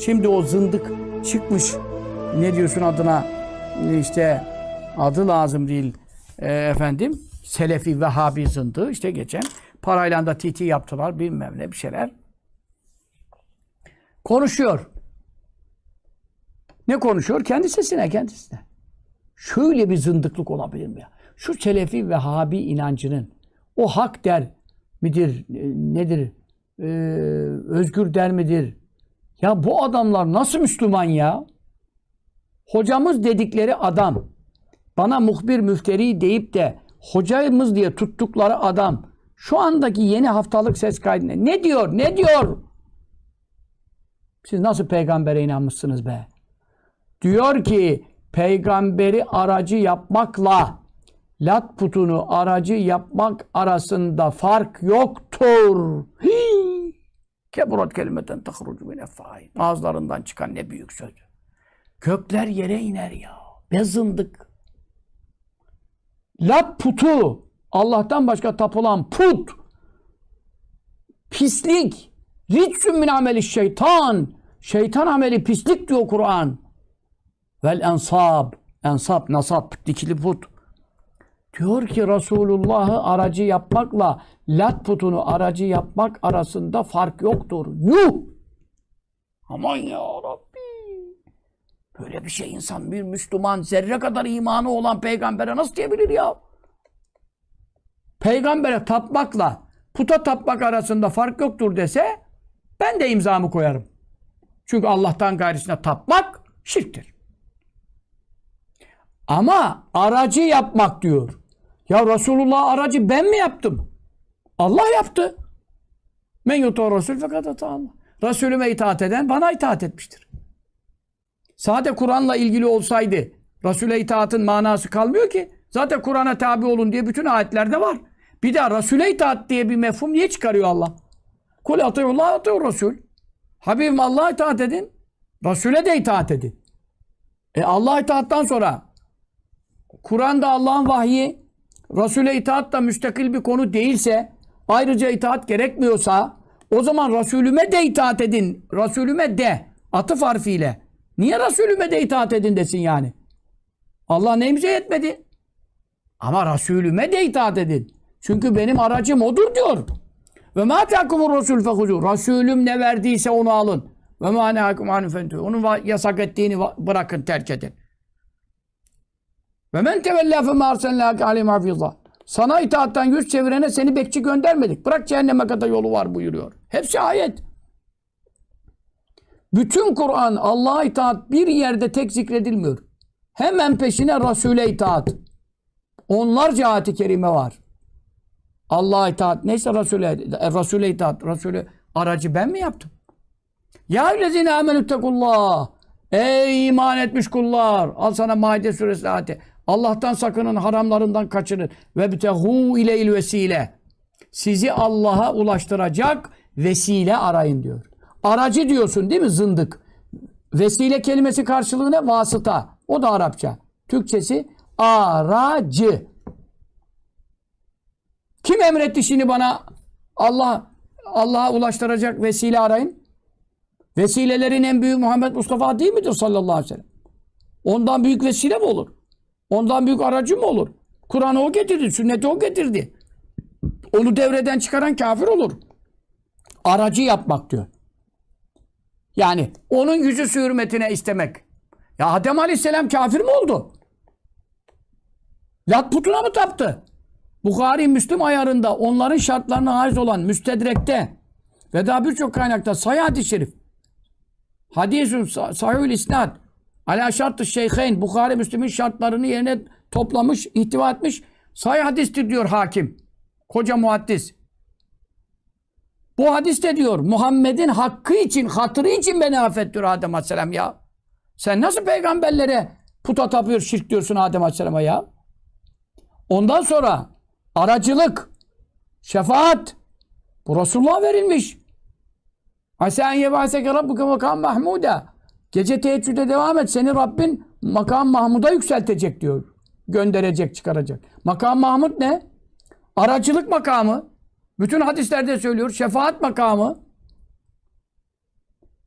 Şimdi o zındık çıkmış. Ne diyorsun adına? İşte adı lazım değil e, efendim. Selefi Vehhabi zındığı işte geçen. Parayla da TT yaptılar bilmem ne bir şeyler. Konuşuyor. Ne konuşuyor? Kendi sesine kendisine. Şöyle bir zındıklık olabilir mi ya? Şu Selefi Vehhabi inancının o hak der midir, e, nedir, e, özgür der midir? Ya bu adamlar nasıl Müslüman ya? Hocamız dedikleri adam, bana muhbir müfteri deyip de hocamız diye tuttukları adam, şu andaki yeni haftalık ses kaydında ne diyor, ne diyor? Siz nasıl peygambere inanmışsınız be? Diyor ki peygamberi aracı yapmakla lat putunu aracı yapmak arasında fark yoktur. Hii! Keburat kelimeten tahrucu min effahin. Ağızlarından çıkan ne büyük söz. Gökler yere iner ya. Be zındık. Lat putu Allah'tan başka tapılan put pislik ricsun min ameli şeytan şeytan ameli pislik diyor Kur'an vel ensab ensab nasap dikili put diyor ki Resulullah'ı aracı yapmakla lat putunu aracı yapmak arasında fark yoktur. Yuh! Aman ya Rabbi! Böyle bir şey insan bir Müslüman zerre kadar imanı olan peygambere nasıl diyebilir ya? Peygambere tapmakla puta tapmak arasında fark yoktur dese ben de imzamı koyarım. Çünkü Allah'tan gayrısına tapmak şirktir. Ama aracı yapmak diyor. Ya Resulullah aracı ben mi yaptım? Allah yaptı. Men yutu Resul fakat Allah. Resulüme itaat eden bana itaat etmiştir. Sade Kur'an'la ilgili olsaydı Resul'e itaatın manası kalmıyor ki. Zaten Kur'an'a tabi olun diye bütün ayetlerde var. Bir de Resul'e itaat diye bir mefhum niye çıkarıyor Allah? Kul atıyullah atıyor Resul. Habibim Allah'a itaat edin. Resul'e de itaat edin. E Allah'a itaattan sonra Kur'an'da Allah'ın vahyi Resul'e itaat da müstakil bir konu değilse ayrıca itaat gerekmiyorsa o zaman Resulüme de itaat edin. Resulüme de atıf harfiyle. Niye Resulüme de itaat edin desin yani? Allah neyimize yetmedi? Ama Resulüme de itaat edin. Çünkü benim aracım odur diyor. Ve ma takumur Resul fehuzu. Resulüm ne verdiyse onu alın. Ve ma nehakum anhu fentuhu. Onun yasak ettiğini bırakın, terk edin. Ve men tevella fe ma arsalnâke aleyhim hafîzâ. Sana itaattan yüz çevirene seni bekçi göndermedik. Bırak cehenneme kadar yolu var buyuruyor. Hepsi ayet. Bütün Kur'an Allah'a itaat bir yerde tek zikredilmiyor. Hemen peşine Resul'e itaat. Onlarca ayet-i kerime var. Allah'a itaat. Neyse Resul'e, e, Resul'e itaat. Resul'e aracı ben mi yaptım? Ya lezine amenüttekullah. Ey iman etmiş kullar. Al sana Maide suresi ayeti. Allah'tan sakının, haramlarından kaçının. Ve bitehu ile vesile. Sizi Allah'a ulaştıracak vesile arayın diyor. Aracı diyorsun değil mi zındık? Vesile kelimesi karşılığı ne? Vasıta. O da Arapça. Türkçesi aracı. Kim emretti şimdi bana Allah Allah'a ulaştıracak vesile arayın? Vesilelerin en büyüğü Muhammed Mustafa değil midir sallallahu aleyhi ve sellem? Ondan büyük vesile mi olur? Ondan büyük aracı mı olur? Kur'an'ı o getirdi, sünneti o getirdi. Onu devreden çıkaran kafir olur. Aracı yapmak diyor. Yani onun yüzü hürmetine istemek. Ya Adem Aleyhisselam kafir mi oldu? Lat putuna mı taptı? Bukhari Müslüm ayarında onların şartlarına haiz olan müstedrekte ve daha birçok kaynakta sayı hadis-i şerif. Hadisun sahihül isnad ala şartı şeyheyn Bukhari Müslüm'ün şartlarını yerine toplamış, ihtiva etmiş. Sahih hadistir diyor hakim. Koca muhaddis. Bu hadiste diyor Muhammed'in hakkı için, hatırı için beni affet diyor Adem Aleyhisselam ya. Sen nasıl peygamberlere puta tapıyor, şirk diyorsun Adem Aleyhisselam'a ya? Ondan sonra aracılık, şefaat bu Resulullah'a verilmiş. Hasen yebâseke rabbuke makam mahmuda. Gece teheccüde devam et. Seni Rabbin makam Mahmud'a yükseltecek diyor. Gönderecek, çıkaracak. Makam Mahmud ne? Aracılık makamı. Bütün hadislerde söylüyor. Şefaat makamı.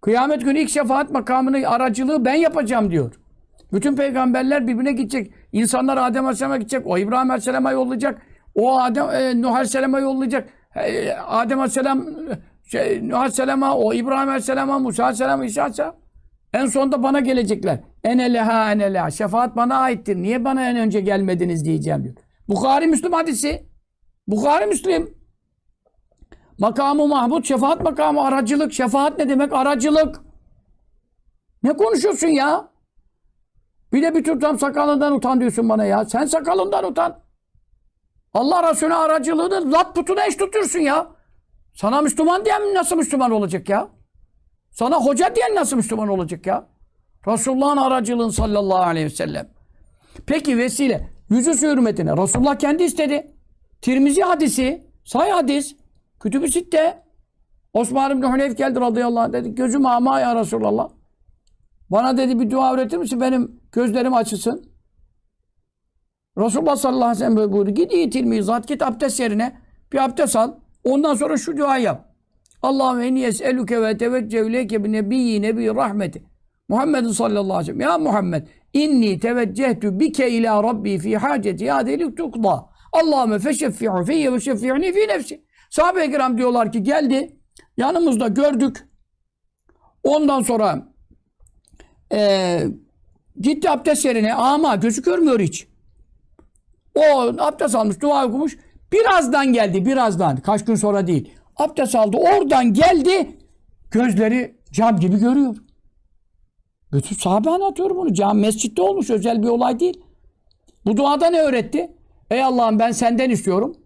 Kıyamet günü ilk şefaat makamını aracılığı ben yapacağım diyor. Bütün peygamberler birbirine gidecek. İnsanlar Adem Aleyhisselam'a gidecek. O İbrahim Aleyhisselam'a yollayacak. O Adem, e, Nuh Aleyhisselam'a yollayacak. E, Adem Aleyhisselam, şey, Nuh Aleyhisselam'a, o İbrahim Aleyhisselam'a, Musa Aleyhisselam'a, İsa Aleyhisselam. En sonunda bana gelecekler. Ene leha ene leha. Şefaat bana aittir. Niye bana en önce gelmediniz diyeceğim diyor. Bukhari Müslüm hadisi. Bukhari Müslim. Makamı Mahmud, şefaat makamı, aracılık. Şefaat ne demek? Aracılık. Ne konuşuyorsun ya? Bir de bir tutam sakalından utan diyorsun bana ya. Sen sakalından utan. Allah Resulüne aracılığını zat putuna eş tutuyorsun ya. Sana Müslüman diyen nasıl Müslüman olacak ya? Sana hoca diyen nasıl Müslüman olacak ya? Resulullah'ın aracılığın sallallahu aleyhi ve sellem. Peki vesile. Yüzü hürmetine. Resulullah kendi istedi. Tirmizi hadisi. Say hadis. Kütüb-i Sitte. Osman İbni Huneyf geldi radıyallahu anh dedi. Gözüm ama ya Resulallah. Bana dedi bir dua öğretir misin? Benim gözlerim açılsın. Resulullah sallallahu aleyhi ve sellem buyurdu. Git iyi tilmizat, git abdest yerine bir abdest al. Ondan sonra şu duayı yap. Allahümme inni es'eluke ve teveccüh ileyke bi nebiyyi nebi rahmeti. Muhammedin sallallahu aleyhi ve sellem. Ya Muhammed inni teveccehtu bike ila rabbi fi haceti ya delik tukda. Allahümme feşeffi'u fiyye ve şeffi'ni fi nefsi. Sahabe-i kiram diyorlar ki geldi. Yanımızda gördük. Ondan sonra eee gitti abdest yerine ama gözü görmüyor hiç. O abdest almış, dua okumuş. Birazdan geldi, birazdan. Kaç gün sonra değil. Abdest aldı, oradan geldi. Gözleri cam gibi görüyor. Bütün sahabe anlatıyor bunu. Cam mescitte olmuş, özel bir olay değil. Bu duada ne öğretti? Ey Allah'ım ben senden istiyorum.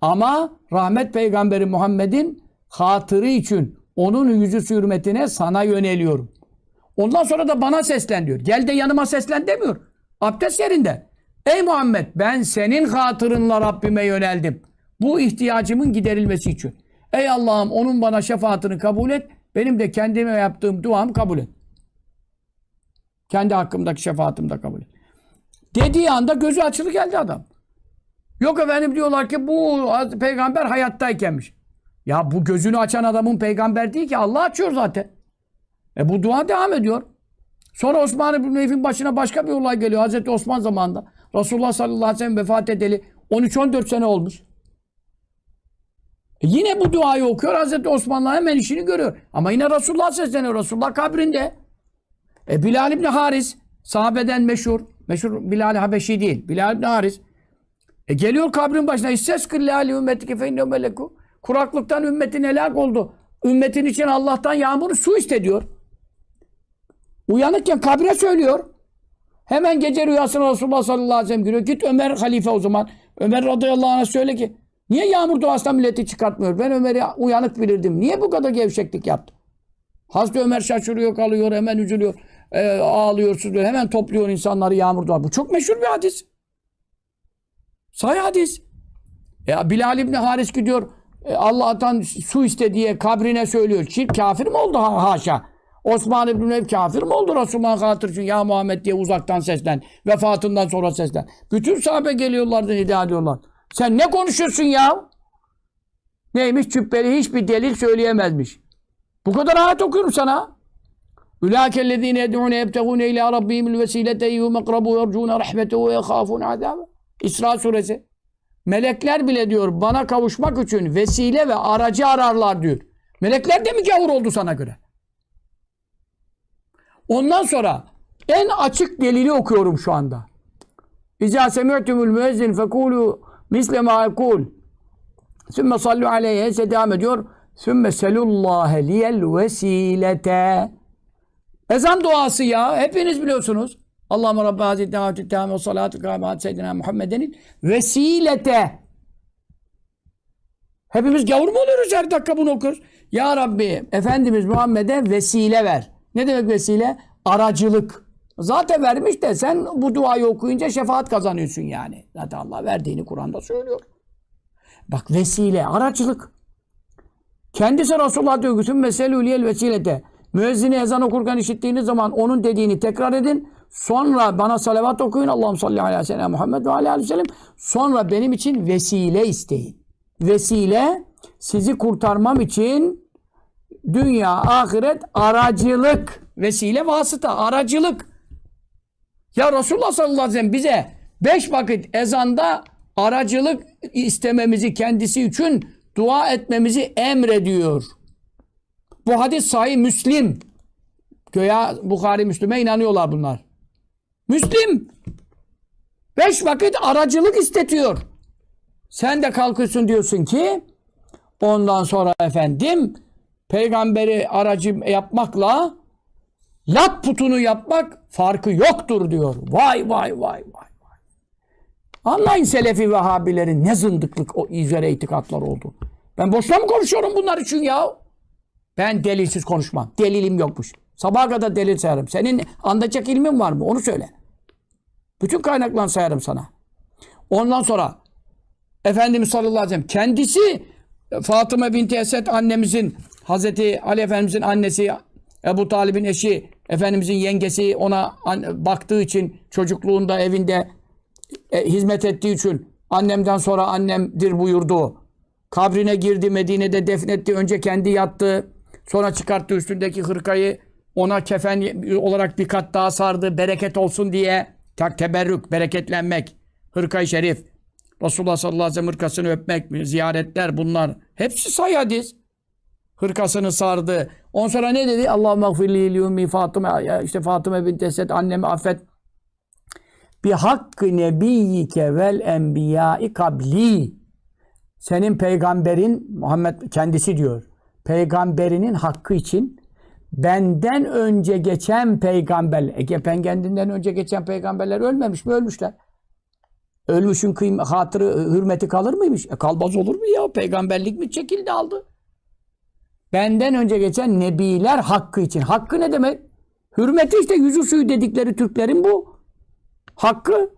Ama rahmet peygamberi Muhammed'in hatırı için onun yüzü hürmetine sana yöneliyorum. Ondan sonra da bana seslen diyor. Gel de yanıma seslen demiyor. Abdest yerinde. Ey Muhammed ben senin hatırınla Rabbime yöneldim. Bu ihtiyacımın giderilmesi için. Ey Allah'ım onun bana şefaatini kabul et. Benim de kendime yaptığım duamı kabul et. Kendi hakkımdaki şefaatimi de kabul et. Dediği anda gözü açılı geldi adam. Yok efendim diyorlar ki bu peygamber hayattaykenmiş. Ya bu gözünü açan adamın peygamber değil ki Allah açıyor zaten. E bu dua devam ediyor. Sonra Osman İbn Neyf'in başına başka bir olay geliyor. Hazreti Osman zamanında. Resulullah sallallahu aleyhi ve sellem vefat edeli 13-14 sene olmuş. E yine bu duayı okuyor. Hazreti Osman'la hemen işini görüyor. Ama yine Resulullah sesleniyor. Resulullah kabrinde. E Bilal İbni Haris sahabeden meşhur. Meşhur Bilal Habeşi değil. Bilal İbni Haris. E geliyor kabrin başına. İsses kırlâli ümmetike feyne meleku. Kuraklıktan ümmetin helak oldu. Ümmetin için Allah'tan yağmuru su istediyor. Uyanıkken kabre söylüyor. Hemen gece rüyasına Resulullah sallallahu aleyhi ve sellem giriyor. Git Ömer halife o zaman. Ömer radıyallahu anh'a söyle ki niye yağmur duasından milleti çıkartmıyor? Ben Ömer'i uyanık bilirdim. Niye bu kadar gevşeklik yaptı? Hazreti Ömer şaşırıyor kalıyor hemen üzülüyor. E, ağlıyor sızlıyor. Hemen topluyor insanları yağmur dua. Bu çok meşhur bir hadis. Say hadis. Ya Bilal İbni Haris gidiyor e, Allah'tan su iste diye kabrine söylüyor. Şirk kafir mi oldu ha, haşa? Osman İbni Ev kafir mi oldu Resulullah'ın hatır için ya Muhammed diye uzaktan seslen. Vefatından sonra seslen. Bütün sahabe geliyorlardı nida ediyorlar. Sen ne konuşuyorsun ya? Neymiş cübbeli hiçbir delil söyleyemezmiş. Bu kadar ayet okuyorum sana. Ülâkellezîne yed'ûne yebtegûne ilâ rabbihimul vesilete eyyûm ekrabû yercûne rahmetehu ve yehâfûne azâbe. İsra suresi. Melekler bile diyor bana kavuşmak için vesile ve aracı ararlar diyor. Melekler de mi gavur oldu sana göre? Ondan sonra en açık delili okuyorum şu anda. İzâ semi'tumul müezzin fekûlû misle mâ ekûl. Sümme sallu aleyhe ise devam ediyor. Sümme selullâhe liyel vesilete. Ezan duası ya. Hepiniz biliyorsunuz. Allahümme Rabbi Hazreti Havati Teâme ve Salâtu Kâmâti Seyyidina Muhammed'in vesilete. Hepimiz gavur mu oluyoruz her dakika bunu okuyoruz? Ya Rabbi Efendimiz Muhammed'e vesile ver. Ne demek vesile? Aracılık. Zaten vermiş de sen bu duayı okuyunca şefaat kazanıyorsun yani. Zaten Allah verdiğini Kur'an'da söylüyor. Bak vesile, aracılık. Kendisi Resulullah diyor ki meselüliyel vesilete. Müezzini ezan okurken işittiğiniz zaman onun dediğini tekrar edin. Sonra bana salavat okuyun. Allah'ım salli aleyhi ve sellem Muhammed ve aleyhi ve sellem. Sonra benim için vesile isteyin. Vesile sizi kurtarmam için dünya, ahiret, aracılık. Vesile vasıta, aracılık. Ya Resulullah sallallahu aleyhi ve sellem bize beş vakit ezanda aracılık istememizi kendisi için dua etmemizi emrediyor. Bu hadis sahih Müslim. Göya Bukhari Müslüme inanıyorlar bunlar. Müslim. Beş vakit aracılık istetiyor. Sen de kalkıyorsun diyorsun ki ondan sonra efendim peygamberi aracı yapmakla lat putunu yapmak farkı yoktur diyor. Vay vay vay vay. Anlayın Selefi Vehhabilerin ne zındıklık o üzere itikatlar oldu. Ben boşuna mı konuşuyorum bunlar için ya? Ben delilsiz konuşmam. Delilim yokmuş. Sabaha kadar delil sayarım. Senin anlayacak ilmin var mı? Onu söyle. Bütün kaynaklarını sayarım sana. Ondan sonra Efendimiz sallallahu aleyhi ve sellem kendisi Fatıma binti Esed annemizin Hazreti Ali Efendimizin annesi Ebu Talib'in eşi Efendimizin yengesi ona baktığı için çocukluğunda evinde e, hizmet ettiği için annemden sonra annemdir buyurdu. Kabrine girdi Medine'de defnetti. Önce kendi yattı. Sonra çıkarttı üstündeki hırkayı. Ona kefen olarak bir kat daha sardı. Bereket olsun diye. Tak teberrük, bereketlenmek. Hırkayı şerif. Resulullah sallallahu aleyhi ve sellem hırkasını öpmek, ziyaretler bunlar. Hepsi say hadis. Hırkasını sardı. Ondan sonra ne dedi? Allahümme gfirli liyummi Fatıma. İşte Fatıma bint Esed annemi affet. Bi hakkı nebiyyike vel enbiyai kabli. Senin peygamberin Muhammed kendisi diyor. Peygamberinin hakkı için benden önce geçen peygamber, Ege kendinden önce geçen peygamberler ölmemiş mi? Ölmüşler. Ölmüşün kıym hatırı, hürmeti kalır mıymış? E kalmaz olur mu ya? Peygamberlik mi çekildi aldı? Benden önce geçen nebiler hakkı için. Hakkı ne demek? Hürmeti işte yüzü suyu dedikleri Türklerin bu. Hakkı.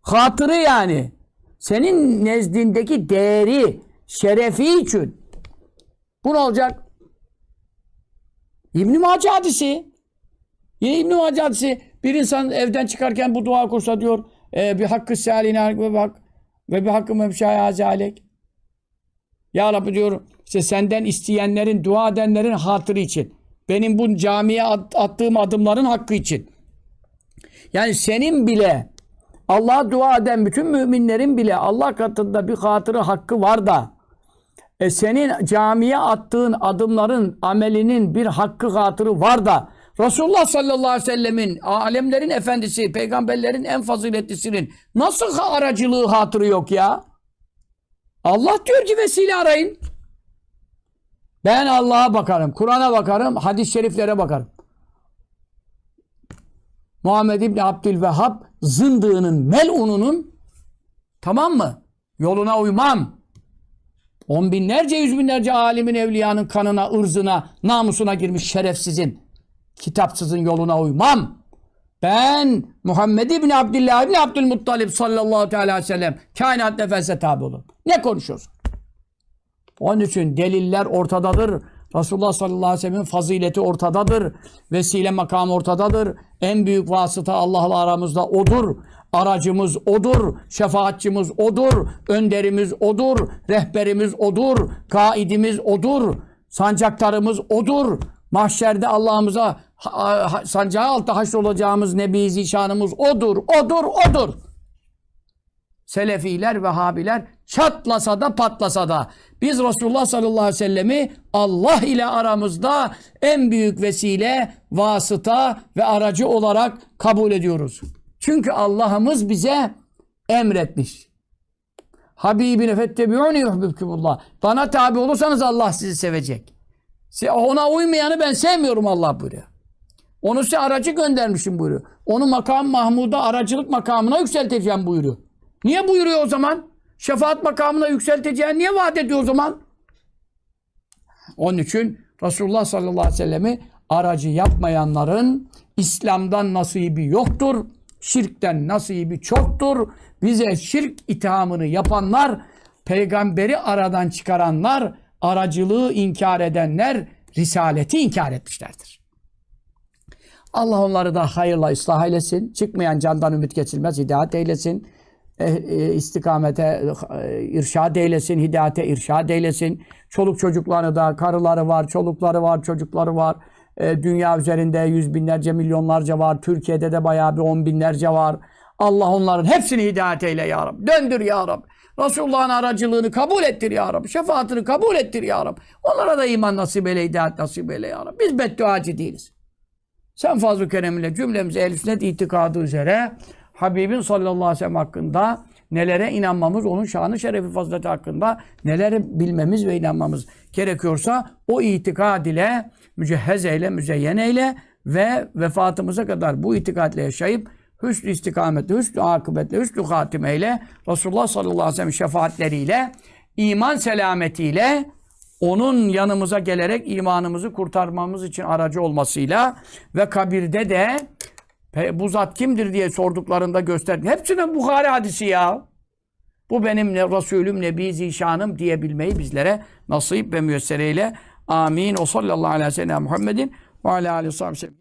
Hatırı yani. Senin nezdindeki değeri, şerefi için. Bu ne olacak? İbn-i Mace hadisi. Yine İbn-i Mace hadisi. Bir insan evden çıkarken bu dua kursa diyor. E, bir hakkı saline ve bir ve bir hakkı mevşaya azalek. Ya Rabbi diyor işte senden isteyenlerin, dua edenlerin hatırı için. Benim bu camiye at- attığım adımların hakkı için. Yani senin bile Allah'a dua eden bütün müminlerin bile Allah katında bir hatırı hakkı var da e senin camiye attığın adımların amelinin bir hakkı hatırı var da Resulullah sallallahu aleyhi ve sellemin alemlerin efendisi, peygamberlerin en faziletlisinin nasıl aracılığı hatırı yok ya? Allah diyor ki vesile arayın. Ben Allah'a bakarım, Kur'an'a bakarım, hadis-i şeriflere bakarım. Muhammed İbni Abdülvehhab zındığının, melununun tamam mı? Yoluna uymam. On binlerce, yüz binlerce alimin, evliyanın kanına, ırzına, namusuna girmiş şerefsizin, kitapsızın yoluna uymam. Ben Muhammed İbni Abdullah İbni Abdülmuttalib sallallahu aleyhi ve sellem kainat nefese tabi olun. Ne konuşuyorsun? Onun için deliller ortadadır. Resulullah sallallahu aleyhi ve sellem'in fazileti ortadadır. Vesile makamı ortadadır. En büyük vasıta Allah'la aramızda odur. Aracımız odur. Şefaatçimiz odur. Önderimiz odur. Rehberimiz odur. Kaidimiz odur. Sancaktarımız odur. Mahşerde Allah'ımıza sancağı altta haşrolacağımız Nebi Zişanımız odur. Odur. Odur. Selefiler, Vehhabiler çatlasa da patlasa da biz Resulullah sallallahu aleyhi ve sellemi Allah ile aramızda en büyük vesile, vasıta ve aracı olarak kabul ediyoruz. Çünkü Allah'ımız bize emretmiş. Habibine fettebi'uni yuhbibkumullah. Bana tabi olursanız Allah sizi sevecek. Ona uymayanı ben sevmiyorum Allah buyuruyor. Onu size aracı göndermişim buyuruyor. Onu makam Mahmud'a aracılık makamına yükselteceğim buyuruyor. Niye buyuruyor o zaman? Şefaat makamına yükselteceğini niye vaat ediyor o zaman? Onun için Resulullah sallallahu aleyhi ve sellemi aracı yapmayanların İslam'dan nasibi yoktur. Şirkten nasibi çoktur. Bize şirk ithamını yapanlar, peygamberi aradan çıkaranlar, aracılığı inkar edenler, risaleti inkar etmişlerdir. Allah onları da hayırla ıslah eylesin. Çıkmayan candan ümit kesilmez, hidayet eylesin. e, e, istikamete e, irşad eylesin, hidayete irşad eylesin. Çoluk çocukları da, karıları var, çolukları var, çocukları var. E, dünya üzerinde yüz binlerce, milyonlarca var. Türkiye'de de bayağı bir on binlerce var. Allah onların hepsini hidayet eyle ya Rabbi. Döndür ya Rabbi. Resulullah'ın aracılığını kabul ettir ya Rabbi. Şefaatini kabul ettir ya Rabbi. Onlara da iman nasip eyle, hidayet nasip eyle ya Rabbi. Biz bedduacı değiliz. Sen fazl-ı kereminle cümlemizi ehl sünnet itikadı üzere Habibin sallallahu aleyhi ve sellem hakkında nelere inanmamız, onun şanı şerefi fazileti hakkında neleri bilmemiz ve inanmamız gerekiyorsa o itikad ile mücehhez eyle, müzeyyen eyle ve vefatımıza kadar bu itikadle yaşayıp hüsnü istikametle, hüsnü akıbetle, hüsnü hatimeyle Resulullah sallallahu aleyhi ve sellem şefaatleriyle iman selametiyle onun yanımıza gelerek imanımızı kurtarmamız için aracı olmasıyla ve kabirde de "Pe- bu zat kimdir diye sorduklarında gösterdi. Hepsinin Bukhari hadisi ya. Bu benim ne, Resulüm Nebi Zişanım diyebilmeyi bizlere nasip ve müyesser eyle. Amin. O sallallahu aleyhi ve sellem Muhammedin ve aleyhi ve sellem.